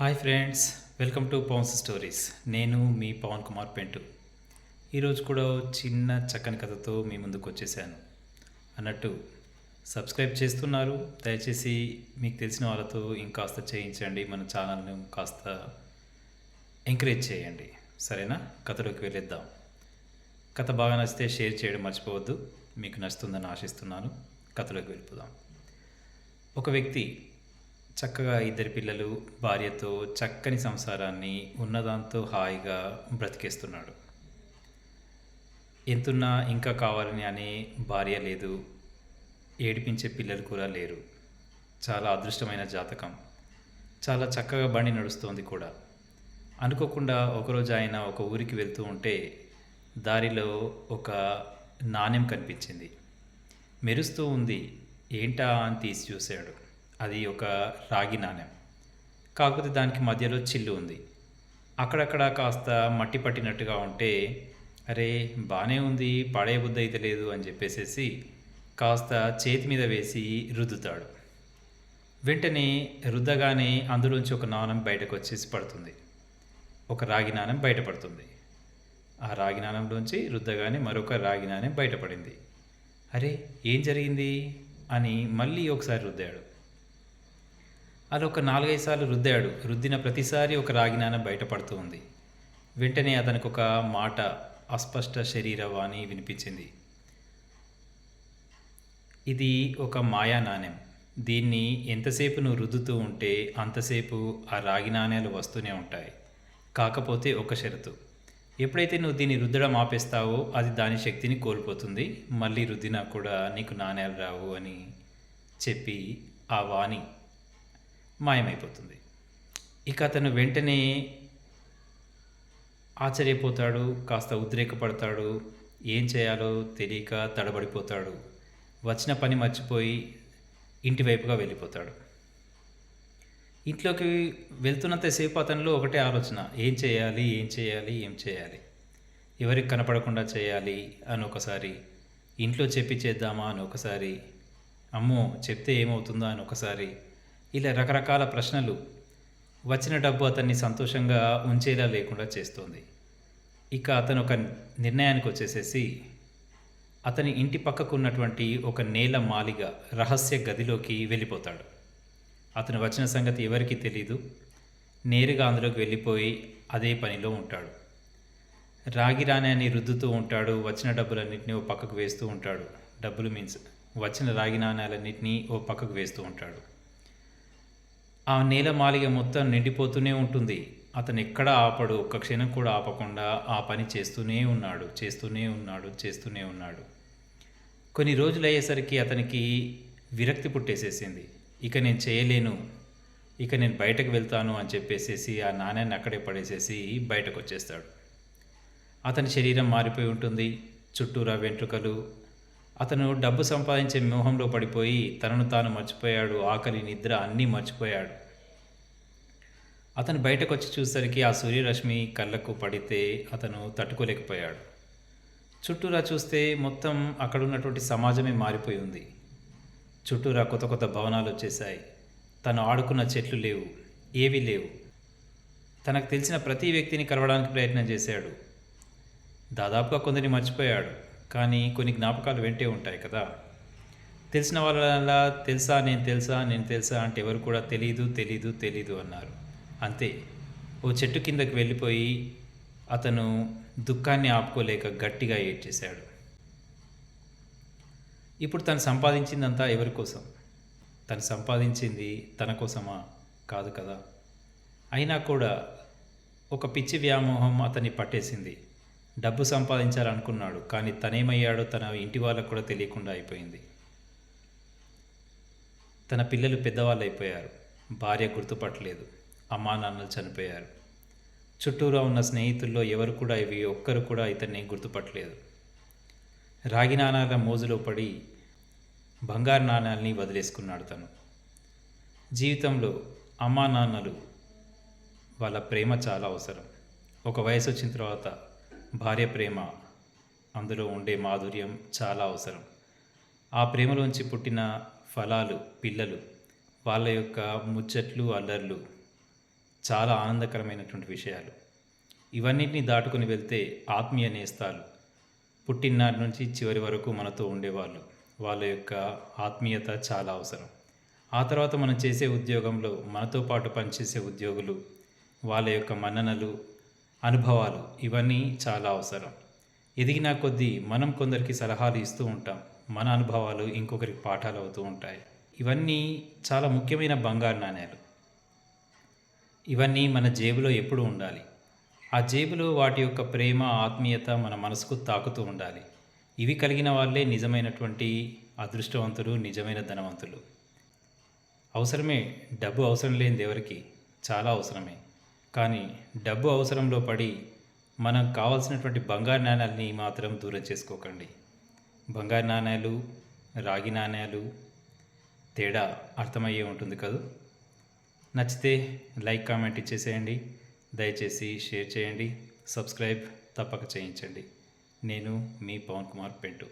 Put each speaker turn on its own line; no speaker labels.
Hi friends welcome to Pavan's stories. నేను మీ పవన్ కుమార్ పెంటు. ఈరోజు కూడా చిన్న చక్కని కథతో మీ ముందుకు వచ్చేసాను. అన్నట్టు సబ్స్క్రైబ్ చేస్తున్నారు దయచేసి మీకు తెలిసిన వాళ్ళతో ఇంకాస్త చేయించండి మన ఛానల్ను కాస్త ఎంకరేజ్ చేయండి. సరేనా? కథలోకి వెళ్ళిద్దాం. కథ బాగా నచ్చితే షేర్ చేయడం మర్చిపోవద్దు. మీకు నచ్చుతుందని ఆశిస్తున్నాను. కథలోకి వెళ్ళిపోదాం. ఒక వ్యక్తి చక్కగా ఇద్దరి పిల్లలు భార్యతో చక్కని సంసారాన్ని ఉన్నదాంతో హాయిగా బ్రతికేస్తున్నాడు. ఎంతున్నా ఇంకా కావాలని అనే భార్య లేదు. ఏడిపించే పిల్లలు కూడా లేరు. చాలా అదృష్టమైన జాతకం. చాలా చక్కగా బండి నడుస్తోంది కూడా. అనుకోకుండా ఒకరోజు ఆయన ఒక ఊరికి వెళ్తూ ఉంటే దారిలో ఒక నాణ్యం కనిపించింది. మెరుస్తూ ఉంది. ఏంటా? అని తీసి చూశాడు. అది ఒక రాగి నాణ్యం కాకపోతే దానికి మధ్యలో చిల్లు ఉంది. అక్కడక్కడ కాస్త మట్టి పట్టినట్టుగా ఉంటే అరే బాగానే ఉంది పడే బుద్ధి అయితే లేదు అని చెప్పేసేసి కాస్త చేతి మీద వేసి రుద్దుతాడు. వెంటనే రుద్దగానే అందులోంచి ఒక నాణం బయటకు వచ్చేసి పడుతుంది. ఒక రాగి నాణం బయటపడుతుంది. ఆ రాగి నాణంలోంచి రుద్దగానే మరొక రాగి నాణెం బయటపడింది. అరే ఏం జరిగింది? అని మళ్ళీ ఒకసారి రుద్దాడు. అది ఒక నాలుగైదు సార్లు రుద్దాడు. రుద్దిన ప్రతిసారి ఒక రాగి నాణెం బయటపడుతూ ఉంది. వెంటనే అతనికి ఒక మాట అస్పష్ట శరీర వాణి వినిపించింది. ఇది ఒక మాయా నాణెం దీన్ని ఎంతసేపు నువ్వు రుద్దుతూ ఉంటే అంతసేపు ఆ రాగి నాణ్యాలు వస్తూనే ఉంటాయి. కాకపోతే ఒక షరతు. ఎప్పుడైతే నువ్వు దీన్ని రుద్దడం ఆపేస్తావో అది దాని శక్తిని కోల్పోతుంది. మళ్ళీ రుద్దినా కూడా నీకు నాణ్యాలు రావు అని చెప్పి ఆ వాణి మాయమైపోతుంది. ఇక అతను వెంటనే ఆశ్చర్యపోతాడు కాస్త ఉద్రేకపడతాడు ఏం చేయాలో తెలియక తడబడిపోతాడు. వచ్చిన పని మర్చిపోయి ఇంటి వైపుగా వెళ్ళిపోతాడు. ఇంట్లోకి వెళ్తున్నంతసేపు అతనిలో ఒకటే ఆలోచన ఏం చేయాలి ఏం చేయాలి ఏం చేయాలి? ఎవరికి కనపడకుండా చేయాలి అని ఒకసారి ఇంట్లో చెప్పి చేద్దామా అని ఒకసారి అమ్మో చెప్తే ఏమవుతుందా అని ఒకసారి ఇలా రకరకాల ప్రశ్నలు వచ్చిన డబ్బు అతన్ని సంతోషంగా ఉంచేలా లేకుండా చేస్తోంది. ఇక అతను ఒక నిర్ణయానికి వచ్చేసేసి అతని ఇంటి పక్కకు ఉన్నటువంటి ఒక నేల మాలిగ రహస్య గదిలోకి వెళ్ళిపోతాడు. అతను వచ్చిన సంగతి ఎవరికీ తెలీదు. నేరుగా అందులోకి వెళ్ళిపోయి అదే పనిలో ఉంటాడు. రాగి రాణాన్ని రుద్దుతూ ఉంటాడు. వచ్చిన డబ్బులన్నింటినీ ఓ పక్కకు వేస్తూ ఉంటాడు. డబ్బులు మీన్స్ వచ్చిన రాగి నాణ్యాలన్నింటినీ ఓ పక్కకు వేస్తూ ఉంటాడు. ఆ నేల మాలిగ మొత్తం నిండిపోతూనే ఉంటుంది. అతను ఎక్కడ ఆపడు ఒక్క క్షణం కూడా ఆపకుండా ఆ పని చేస్తూనే ఉన్నాడు చేస్తూనే ఉన్నాడు చేస్తూనే ఉన్నాడు. కొన్ని రోజులు అయ్యేసరికి అతనికి విరక్తి పుట్టేసేసింది. ఇక నేను చేయలేను ఇక నేను బయటకు వెళ్తాను అని చెప్పేసేసి ఆ నాణ్యాన్ని అక్కడే పడేసేసి బయటకు వచ్చేస్తాడు అతని శరీరం మారిపోయి ఉంటుంది చుట్టూరా వెంట్రుకలు అతను డబ్బు సంపాదించే మోహంలో పడిపోయి తనను తాను మర్చిపోయాడు. ఆకలి నిద్ర అన్నీ మర్చిపోయాడు. అతను బయటకు వచ్చి చూసేసరికి ఆ సూర్యరశ్మి కళ్ళకు పడితే అతను తట్టుకోలేకపోయాడు. చుట్టూరా చూస్తే మొత్తం అక్కడ ఉన్నటువంటి సమాజమే మారిపోయి ఉంది. చుట్టూరా కొత్త కొత్త భవనాలు వచ్చేసాయి తను ఆడుకున్న చెట్లు లేవు ఏవి లేవు. తనకు తెలిసిన ప్రతి వ్యక్తిని కలవడానికి ప్రయత్నం చేశాడు. దాదాపుగా కొందరిని మర్చిపోయాడు. కానీ కొన్ని జ్ఞాపకాలు వెంటే ఉంటాయి కదా. తెలిసిన వాళ్ళ తెలుసా నేను తెలుసా నేను తెలుసా అంటే ఎవరు కూడా తెలీదు తెలీదు తెలీదు అన్నారు. అంతే. ఓ చెట్టు కిందకి వెళ్ళిపోయి అతను దుఃఖాన్ని ఆపుకోలేక గట్టిగా ఏడ్చేశాడు. ఇప్పుడు తను సంపాదించిందంతా ఎవరి కోసం? తను సంపాదించింది తన కోసమా? కాదు కదా. అయినా కూడా ఒక పిచ్చి వ్యామోహం అతన్ని పట్టేసింది. డబ్బు సంపాదించాలనుకున్నాడు కానీ తనేమయ్యాడో తన ఇంటి వాళ్ళకు కూడా తెలియకుండా అయిపోయింది. తన పిల్లలు పెద్దవాళ్ళు అయిపోయారు భార్య గుర్తుపట్టలేదు. అమ్మా నాన్నలు చనిపోయారు. చుట్టూరా ఉన్న స్నేహితుల్లో ఎవరు కూడా ఇవి ఒక్కరు కూడా ఇతన్ని గుర్తుపట్టలేదు. రాగి నాణాల మోజులో పడి బంగారు నాణాలని వదిలేసుకున్నాడు తను. జీవితంలో అమ్మా నాన్నలు వాళ్ళ ప్రేమ చాలా అవసరం. ఒక వయసు వచ్చిన తర్వాత భార్య ప్రేమ అందులో ఉండే మాధుర్యం చాలా అవసరం. ఆ ప్రేమలోంచి పుట్టిన ఫలాలు పిల్లలు వాళ్ళ యొక్క ముచ్చట్లు అల్లర్లు చాలా ఆనందకరమైనటువంటి విషయాలు. ఇవన్నిటిని దాటుకుని వెళ్తే ఆత్మీయ నేస్తాలు. పుట్టిననాటి నుంచి చివరి వరకు మనతో ఉండేవాళ్ళు. వాళ్ళ యొక్క ఆత్మీయత చాలా అవసరం. ఆ తర్వాత మనం చేసే ఉద్యోగంలో మనతో పాటు పనిచేసే ఉద్యోగులు వాళ్ళ యొక్క మన్ననలు అనుభవాలు ఇవన్నీ చాలా అవసరం. ఎదిగిన కొద్దీ మనం కొందరికి సలహాలు ఇస్తూ ఉంటాం. మన అనుభవాలు ఇంకొకరికి పాఠాలు అవుతూ ఉంటాయి. ఇవన్నీ చాలా ముఖ్యమైన బంగారు నాణ్యాలు ఇవన్నీ మన జేబులో ఎప్పుడు ఉండాలి? ఆ జేబులో వాటి యొక్క ప్రేమ ఆత్మీయత మన మనసుకు తాకుతూ ఉండాలి. ఇవి కలిగిన వాళ్ళే నిజమైనటువంటి అదృష్టవంతులు నిజమైన ధనవంతులు. అవసరమే డబ్బు అవసరం లేనిది ఎవరికి చాలా అవసరమే. కానీ డబ్బు అవసరంలో పడి మనకు కావాల్సినటువంటి బంగారు నాణ్యాలని మాత్రం దూరం చేసుకోకండి. బంగారు నాణ్యాలు రాగి నాణ్యాలు తేడా అర్థమయ్యే ఉంటుంది కదూ? నచ్చితే లైక్ కామెంట్ ఇచ్చేసేయండి దయచేసి షేర్ చేయండి. సబ్స్క్రైబ్ తప్పక చేయించండి. నేను మీ పవన్ కుమార్ పెంటు.